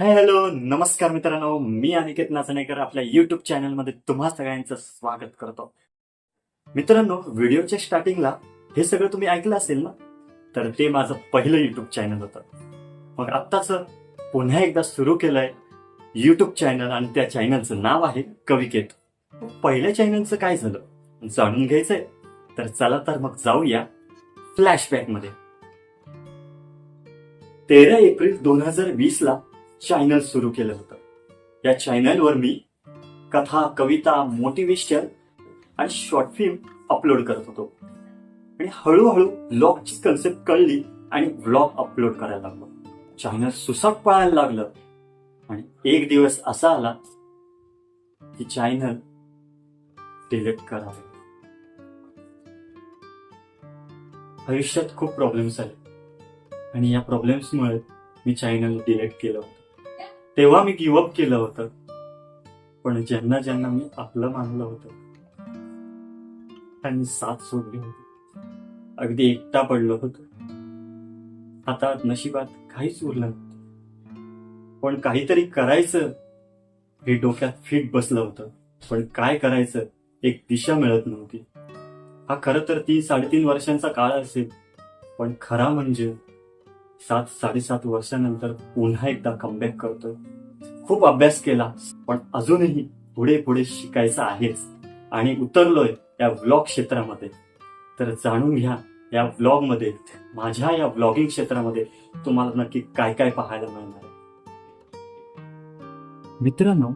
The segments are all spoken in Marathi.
हाय हॅलो नमस्कार मित्रांनो. मी अनिकेत नाचणेकर. आपल्या युट्यूब चॅनलमध्ये तुम्हा सगळ्यांचं स्वागत करतो. मित्रांनो व्हिडिओच्या स्टार्टिंगला हे सगळं तुम्ही ऐकलं असेल ना तर ते माझं पहिलं युट्यूब चॅनल होतं. मग आत्ताच पुन्हा एकदा सुरू केलंय युट्यूब चॅनल आणि त्या चॅनलचं नाव आहे कविकेत. पहिल्या चॅनलचं काय झालं? जाणून घ्यायचंय. तर चला तर मग जाऊया फ्लॅशबॅकमध्ये. तेरा एप्रिल दोन हजार वीस ला चॅनल सुरू केलं होतं. या चॅनलवर मी कथा कविता मोटिवेशन आणि शॉर्ट फिल्म अपलोड करत होतो. आणि हळूहळू ब्लॉगची कन्सेप्ट कळली आणि ब्लॉग अपलोड करायला लागलो. चॅनल सुसाट पळायला लागलं. आणि एक दिवस असा आला की चॅनल डिलीट करावे आयुष्यात खूप प्रॉब्लेम्स आले. आणि या प्रॉब्लेम्समुळे मी चॅनल डिलीट केलं होतं. तेव्हा मी गिवअप केलं होतं. पण ज्यांना ज्यांना मी आपलं मानलं होतं त्यांनी साथ सोडली होती. अगदी एकटा पडलो होतो. आता नशिबात काहीच उरलं नव्हतं. पण काहीतरी करायचं हे डोक्यात फिट बसलं होतं. पण काय करायचं एक दिशा मिळत नव्हती. हा खरं तर तीन साडेतीन वर्षांचा काळ असेल पण खरा म्हणजे सात साडेसात वर्षानंतर पुन्हा एकदा कमबॅक करतोय. खूप अभ्यास केला पण अजूनही पुढे पुढे शिकायचं आहेच. आणि उतरलोय या व्लॉग क्षेत्रामध्ये. तर जाणून घ्या या व्लॉगमध्ये माझ्या या व्लॉगिंग क्षेत्रामध्ये तुम्हाला नक्की काय काय पाहायला मिळणार आहे? मित्रांनो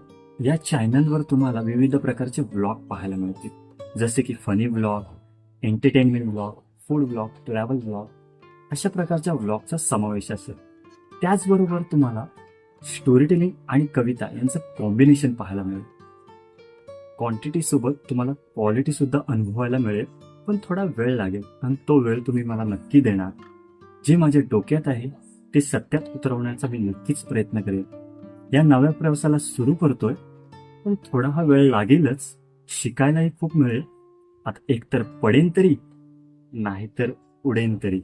या चॅनलवर तुम्हाला विविध प्रकारचे व्लॉग पाहायला मिळतील. जसे की funny vlog entertainment vlog food vlog travel vlog अशा प्रकारच्या व्लॉगचा समावेश असेल. त्याचबरोबर तुम्हाला स्टोरी टेलिंग आणि कविता यांचं कॉम्बिनेशन पाहायला मिळेल. क्वांटिटी सोबत तुम्हाला क्वालिटी सुद्धा अनुभवायला मिळेल पण थोडा वेळ लागेल आणि तो वेळ तुम्ही मला नक्की देणार. जे माझ्या डोक्यात आहे ते सत्यात उतरवण्याचा मी नक्कीच प्रयत्न करेन. या नव्या प्रवासाला सुरू करतोय पण थोडा हा वेळ लागेलच. शिकायलाही खूप मिळेल. आता एकतर पडेन तरी नाहीतर उडेन तरी.